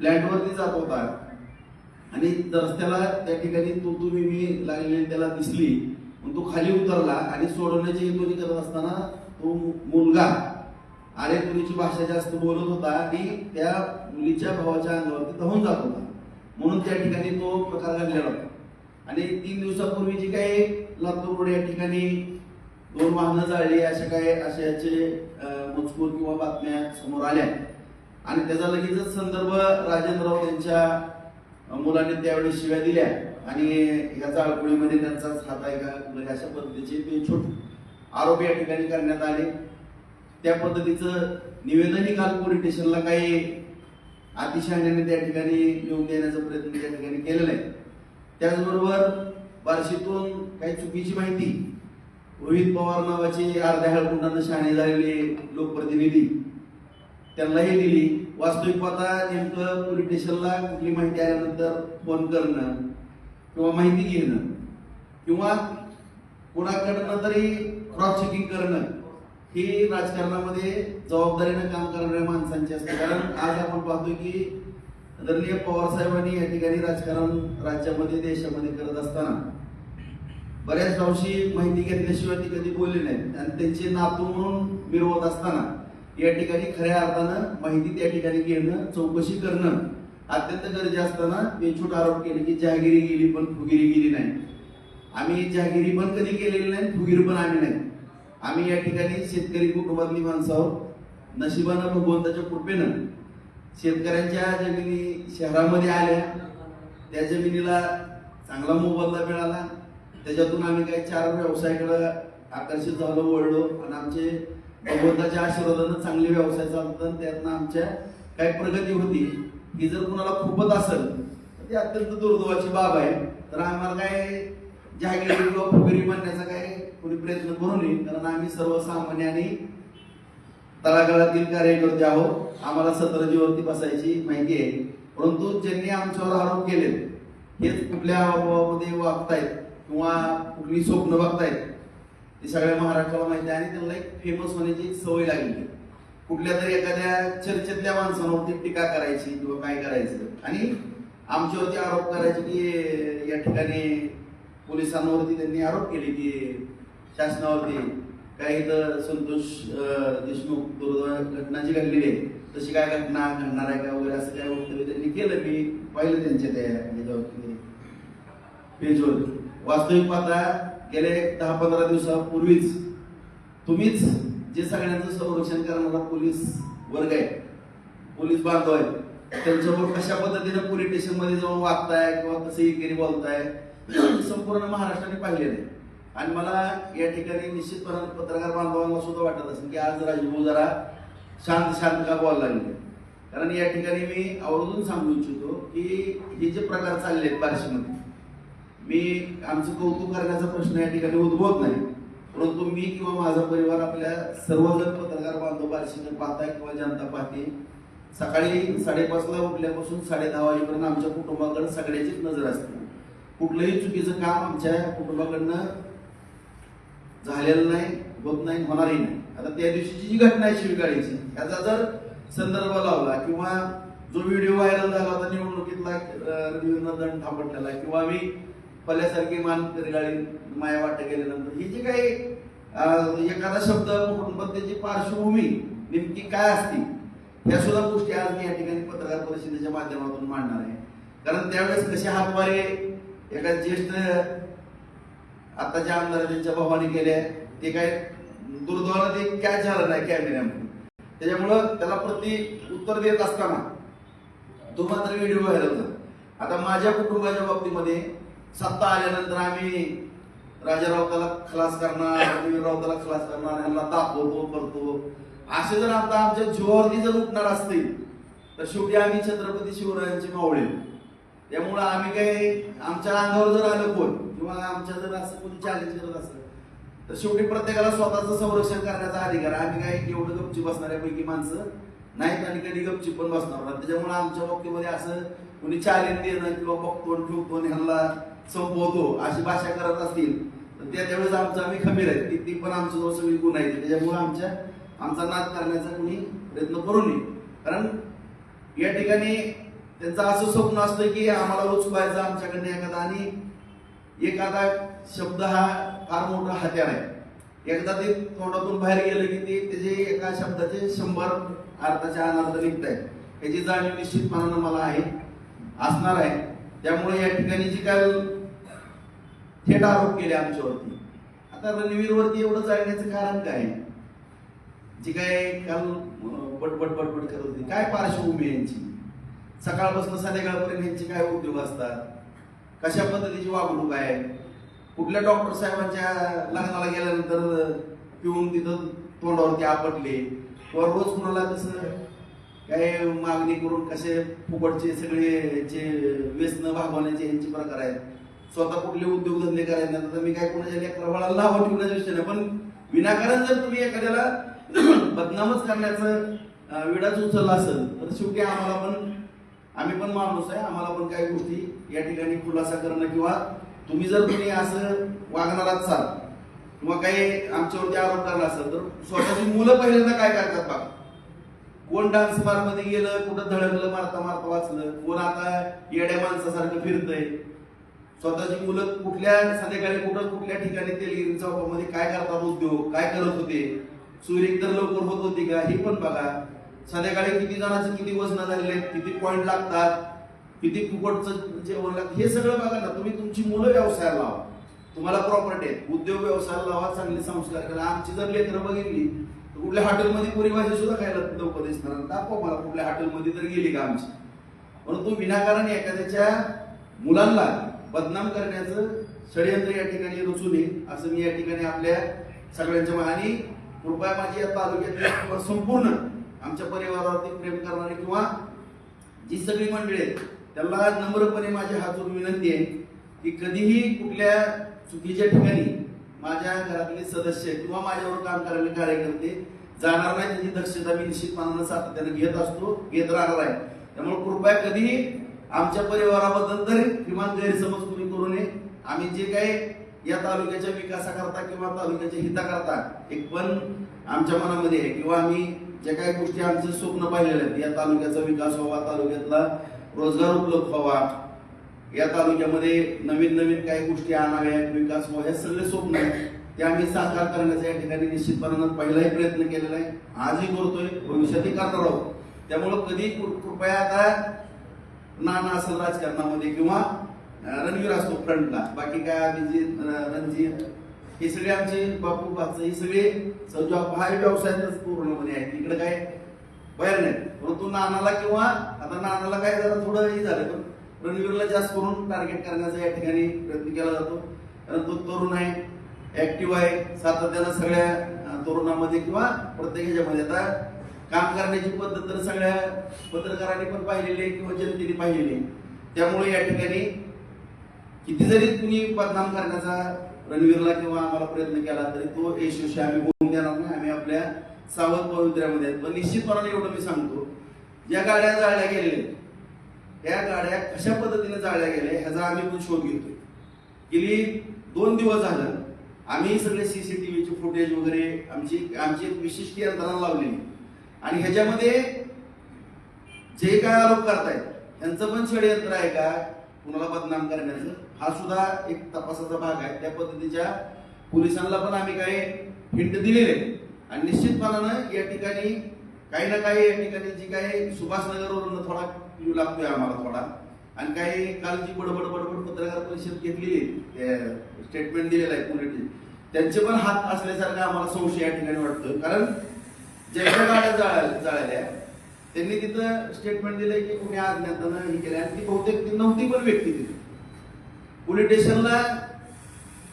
फ्लॅटवरती जात होता. आणि रस्त्याला त्या ठिकाणी तू तुम्ही मी लागलेली त्याला दिसली. मग तो खाली उतरला आणि सोडवण्याची हेतूने करत असताना तो मुलगा आरे तुरीची भाषा जास्त बोलत होता आणि त्या मुलीच्या भावाच्या अंगावरती धावून जात होता. म्हणून त्या ठिकाणी तो प्रकार घडलेला होता. आणि तीन दिवसापूर्वी जी काही लातूर रोड या ठिकाणी दोन वाहनं जाळली अशा काही अशा मजकूर किंवा बातम्या समोर आल्या. आणि त्याचा लगेचच संदर्भ राजेंद्र राऊत यांच्या मुलाने त्यावेळी शिव्या दिल्या. आणि याचा अळकुळीमध्ये त्यांचाच हात आहे का वगैरे अशा पद्धतीचे ते छोट आरोप या ठिकाणी करण्यात आले. त्या पद्धतीचं निवेदनही काल पोलीस स्टेशनला काही अतिशहाण्याने त्या ठिकाणी येऊन देण्याचा प्रयत्न त्या ठिकाणी केलेला आहे. त्याचबरोबर बार्शीतून काही चुकीची माहिती रोहित पवार नावाचे अर्ध्या हळकुंडानं शहाणे झालेले लोकप्रतिनिधी त्यांनाही दिली. वास्तविक पाहता नेमकं पोलीस स्टेशनला कुठली माहिती आल्यानंतर फोन करणं किंवा माहिती घेणं किंवा कुणाकडनं तरी क्रॉस चेकिंग करणं ही राजकारणामध्ये जबाबदारीनं काम करणाऱ्या माणसांची असते. कारण आज आपण पाहतोय की आदरणीय पवार साहेबांनी या ठिकाणी राजकारण राज्यामध्ये देशामध्ये करत असताना बऱ्याच गावशी माहिती घेतल्याशिवाय ती कधी बोलली नाहीत. आणि त्यांचे नातू म्हणून मिरवत असताना या ठिकाणी खऱ्या अर्थानं माहिती त्या ठिकाणी घेणं चौकशी करणं अत्यंत गरजे असताना बेछूट आरोप केले की जहागिरी गेली पण फुगिरी गेली नाही. आम्ही जहागिरी पण कधी केलेली नाही फुगीर पण आम्ही नाही. आम्ही या ठिकाणी शेतकरी कुटुंबातली माणसं आहोत. नशिबानं भगवंताच्या कृपेनं शेतकऱ्यांच्या जमिनी शहरामध्ये आल्या. त्या जमिनीला चांगला मोबदला मिळाला. त्याच्यातून आम्ही काही चार व्यवसायाकडे आकर्षित झालो वळलो. आणि आमचे भगवंताच्या आशीर्वादानं चांगले व्यवसाय चालतात आणि त्यातनं आमच्या काही प्रगती होती. ही जर कुणाला खूपच असेल तर ती अत्यंत दुर्दैवाची बाब आहे. तर आम्हाला काय जहागिरी किंवा फुगरी म्हणण्याचा काय कोणी प्रयत्न करू नये कारण आम्ही सर्वसामान्य आणि तळागाळातील कार्यकर्ते आहोत. आम्हाला सतरजीवरती बसायची माहिती आहे. परंतु ज्यांनी आमच्यावर आरोप केले हेच कुठल्या हावभावामध्ये वागतायत किंवा कुठली स्वप्न बघतायत ते सगळ्या महाराष्ट्राला माहिती आहे. आणि त्यांना एक फेमस होण्याची एक सवय लागली कुठल्या तरी एखाद्या चर्चेतल्या माणसांवरती टीका करायची किंवा काय करायचं. आणि आमच्यावरती आरोप करायचे की या ठिकाणी पोलिसांवरती त्यांनी आरोप केले की शासनावरती काही तर संतोष देशमुख दुर्दैव घटना जी घडलेली आहे तशी काय घटना घडणार आहे का वगैरे असं काय वक्तव्य त्यांनी केलं मी पाहिलं त्यांच्या त्या पेजवर वास्तविक पाहता गेले दहा पंधरा दिवसापूर्वीच तुम्हीच जे सगळ्यांचं संरक्षण करणारा पोलीस वर्ग आहे पोलीस बांधव आहे त्यांच्यावर कशा पद्धतीनं पोलीस स्टेशनमध्ये जाऊन वागताय किंवा कसं एकेरी बोलताय संपूर्ण महाराष्ट्राने पाहिलेलं आहे. आणि मला या ठिकाणी निश्चितपणे पत्रकार बांधवांना सुद्धा वाटत असेल की आज राजभाऊ जरा शांत शांत का बोलायला लागले. कारण या ठिकाणी मी आवर्जून सांगू इच्छितो की हे जे प्रकार चालले आहेत बार्शीमध्ये मी आमचं कौतुक करण्याचा प्रश्न या ठिकाणी उद्भवत नाही. परंतु मी किंवा माझा परिवार आपल्या सर्वजण पत्रकार बांधव पाहता किंवा जनता पाहते. सकाळी साडेपाचला उठल्यापासून साडे दहा वाजेपर्यंत आमच्या कुटुंबाकडे सगळ्याचीच नजर असते. कुठलंही चुकीचं काम आमच्या कुटुंबाकडनं झालेलं नाही होत नाही होणारही नाही. आता त्या दिवशीची जी घटना आहे शिवकाळीची याचा जर संदर्भ लावला किंवा जो व्हिडिओ व्हायरल झाला होता निवडणुकीतला रवींद्र दंड थापटलेला किंवा मी पल्यासारखी मान गाडी माया वाटत गेल्यानंतर ही जी काही एखादा शब्द कुटुंबात त्याची पार्श्वभूमी नेमकी काय असती या सुद्धा गोष्टी आज मी या ठिकाणी पत्रकार परिषदेच्या माध्यमातून मांडणार आहे. कारण त्यावेळेस कसे हातवारे एका ज्येष्ठ आताच्या आमदार त्यांच्या भावाने केले ते काय दुर्दैवानं ते कॅच झालं नाही कॅमेऱ्यामध्ये त्याच्यामुळं त्याला प्रति उत्तर देत असताना तो मात्र व्हिडिओ व्हायरल झाला. आता माझ्या कुटुंबाच्या बाबतीमध्ये सत्ता आल्यानंतर आम्ही राजा राऊताला खलास करणार रवींद्र राऊताला खलास करणार यांना तापवतो करतो. असे जर आता आमच्या जीवावरती जर उठणार असतील तर शेवटी आम्ही छत्रपती शिवरायांची मावळे. त्यामुळं आम्ही काही आमच्या अंगावर जर आलं कोण किंवा आमच्या जर असं कोणी चॅलेंज करत असलं तर शेवटी प्रत्येकाला स्वतःचं संरक्षण करण्याचा अधिकार. आम्ही काही एवढं गपची बसणाऱ्यापैकी माणसं नाहीत आणि कधी गपची पण बसणार. नाही त्याच्यामुळे आमच्या बाबतीमध्ये असं कोणी चॅलेंज देणं किंवा बघतो ठेवतो ह्यांना संपवतो अशी भाषा करत असतील तर त्या त्यावेळेस आमचं आम्ही खमीर आहे. ती ती पण आमचं जवळ सगळी गुण आहे त्याच्यामुळे आमच्या आमचा नाद करण्याचा कोणी प्रयत्न करू नये. कारण या ठिकाणी त्यांचं असं स्वप्न असतं की आम्हाला उचवायचं आमच्याकडनं एखादा आणि एखादा शब्द हा फार मोठा हत्यार आहे. एकदा ते तोंडातून बाहेर गेलं की ते त्याचे एका शब्दाचे शंभर अर्थाच्या अनर्थ निघत आहेत याची जाणीव निश्चितपणानं मला आहे असणार आहे. त्यामुळे या ठिकाणी जी काय थेट आरोप केले आमच्यावरती. आता रणवीरवरती एवढं जाळण्याचं कारण काय? आहे? जी काय काल बटबट बटबट करत होती. काय पार्श्वभूमी यांची? सकाळपासून संध्याकाळपर्यंत यांचे काय उद्योग असतात? कशा पद्धतीची वागणूक आहे? कुठल्या डॉक्टर साहेबांच्या लग्नाला गेल्यानंतर पिऊन तिथं तोंडावरती आपटले? किंवा रोज कुणाला तसं काय मागणी करून कसे फुकटचे सगळे यांचे व्यसन भागवण्याचे यांचे प्रकार आहेत? स्वतः कुठले उद्योगधंदे करायचे नाही तर मी काय कोणाच्या लेकराला लावा ठेवण्याचा विषय नाही. पण विनाकारण जर तुम्ही एखाद्याला बदनामच करण्याचं विडाच उचलला असेल तर शेवटी आम्हाला पण आम्ही पण माणूस आहे आम्हाला पण काही गोष्टी या ठिकाणी खुलासा करणं किंवा तुम्ही जर तुम्ही असं वागणार असाल किंवा काही आमच्यावरती आरोप करणार असेल तर स्वतःची मुलं पहिल्यांदा काय करतात बघा. कोण डान्स बारमध्ये गेलं कुठं धडकलं मारता मारता वाचलं कोण आता येड्या माणसासारखं फिरतंय स्वतःची मुलं कुठल्या संध्याकाळी कुठं कुठल्या ठिकाणी तेलगिरी चौकामध्ये काय करतात उद्योग काय करत होते? सुरेख तर लवकर होत होती का? हे पण बघा. संध्याकाळी किती जणांचं किती वजन झालेले आहेत किती पॉईंट लागतात किती फुकटचं जेवण लागतं हे सगळं बघा ना. तुम्ही तुमची मुलं व्यवसायाला लावा. तुम्हाला प्रॉपर्टी आहे उद्योग व्यवसायाला लावा चांगले संस्कार करा. आमची जर लेकरं बघितली तर कुठल्या हॉटेलमध्ये पुरी भाजी सुद्धा खायला लवकर दिसणार दाखवा मला कुठल्या हॉटेलमध्ये तर गेली का आमची. परंतु विनाकारण एखाद्याच्या मुलांना बदनाम करण्याचं षडयंत्र या ठिकाणी रचू नये असं मी या ठिकाणी आपल्या सगळ्यांच्या आणि कृपया माझी या तालुक्यातल्या संपूर्ण आमच्या परिवारावरती प्रेम करणारे किंवा जी सगळी मंडळी आहेत त्यांना नम्रपणे माझी हातून विनंती आहे की कधीही कुठल्या चुकीच्या ठिकाणी माझ्या घरातले सदस्य किंवा माझ्यावर काम करणारे कार्यकर्ते जाणार नाही त्याची दक्षता मी निश्चितपणानं सातत्यानं घेत असतो घेत राहणार आहे. त्यामुळे कृपया कधीही आमच्या परिवाराबद्दल तरी किमान गैरसमज कुणी करू नये. आम्ही जे काही या तालुक्याच्या विकासाकरता किंवा तालुक्याच्या हिताकरता एक पण आमच्या मनामध्ये आहे किंवा आम्ही ज्या काही गोष्टी आमचे स्वप्न पाहिलेले आहेत या तालुक्याचा विकास व्हावा तालुक्यातला रोजगार उपलब्ध व्हावा या तालुक्यामध्ये नवीन नवीन काही गोष्टी आणाव्यात विकास व्हावा हे सगळे स्वप्न आहेत. ते आम्ही साकार करण्याचा या ठिकाणी निश्चितपणानं पहिलाही प्रयत्न केलेला आहे. आजही करतोय भविष्यातही करणार आहोत. त्यामुळं कधी कृ- कृपया आता नाना असेल राजकारणामध्ये किंवा रणवीर असतो फ्रंटला. बाकी काय अभिजित रणजित हे सगळे आमचे बापू बापचं हे सगळे जॉब हा व्यवसायातच पूर्णपणे आहेत इकडे काय बाहेर नाही. परंतु नानाला किंवा आता नानाला काय जरा थोडं हे झालं पण रणवीरला जास्त करून टार्गेट करण्याचा या ठिकाणी प्रयत्न केला जातो. कारण तो तरुण आहे ऍक्टिव्ह आहे. सातत्यानं सगळ्या तरुणामध्ये किंवा प्रत्येक ह्याच्यामध्ये. आता काम करण्याची पद्धत तर सगळ्या पत्रकारांनी पण पाहिलेली आहे किंवा जनतेने पाहिलेली आहे. त्यामुळे या ठिकाणी किती जरी तुम्ही बदनाम करण्याचा रणवीरला किंवा आम्हाला प्रयत्न केला तरी तो यशस्वी आम्ही होऊन देणार नाही. आम्ही आपल्या सावध पवित्र्यामध्ये आहेत. पण निश्चितपणाने एवढं मी सांगतो ज्या गाड्या जाळल्या गेलेल्या त्या गाड्या कशा पद्धतीने जाळल्या गेल्या ह्याचा आम्ही पण शोध घेतोय. गेली दोन दिवस झालं आम्ही सगळे सीसीटीव्हीचे फुटेज वगैरे आमची आमची एक विशिष्ट यंत्रणा लावलेली आणि ह्याच्यामध्ये जे काय आरोप करतायत त्यांचं पण षडयंत्र आहे का? कुणाला बदनाम करण्याचं? हा सुद्धा एक तपासाचा भाग आहे. त्या पद्धतीच्या पोलिसांना पण आम्ही काही हिंट दिलेले आणि निश्चितपणानं या ठिकाणी काही ना काही या ठिकाणी जी काही सुभाषनगरवरून थोडा क्ल्यू लागतोय आम्हाला थोडा. आणि काही काल जी बडबड बडबड पत्रकार परिषद घेतलेली स्टेटमेंट दिलेलं आहे पुणे त्यांचे पण हात असल्यासारखं आम्हाला संशय या ठिकाणी वाटतोय. कारण ज्यांच्या गाड्या जाळ्या जाळल्या त्यांनी तिथं स्टेटमेंट दिलं की कुणी अज्ञातानं हे केलं आणि ती बहुतेक ती नव्हती पण व्यक्ती तिथे. पोलीस स्टेशनला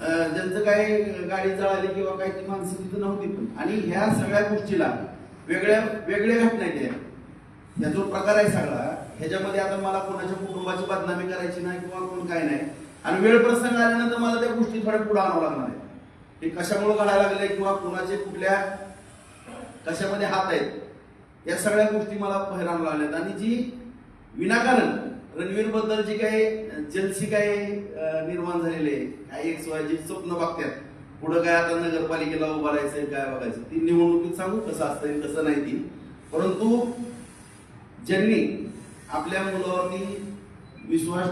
ज्यांचं काही गाडी जळाली किंवा काही ती माणसं तिथं नव्हती पण. आणि ह्या सगळ्या गोष्टीला वेगळ्या वेगळ्या घटना आहेत. ह्या जो प्रकार आहे सगळा ह्याच्यामध्ये आता मला कोणाच्या कुटुंबाची बदनामी करायची नाही किंवा कोण काय नाही. आणि वेळ प्रसंग आल्यानंतर मला त्या गोष्टी थोड्या पुढे आणावं लागणार आहे ते कशामुळे घडायला लागले किंवा कोणाचे कुठल्या कशामध्ये हात आहेत या सगळ्या गोष्टी मला पहिरावं लागल्यात. आणि जी विनाकारण रणवीरबद्दल जी काही जलसी काही निर्माण झालेले आहे काही एक जी स्वप्न बघतात पुढं काय आता नगरपालिकेला उभं राहायचंय काय बघायचं? ती निवडणुकीत सांगू कसं असतं कसं नाही ती. परंतु ज्यांनी आपल्या मुलावरती विश्वास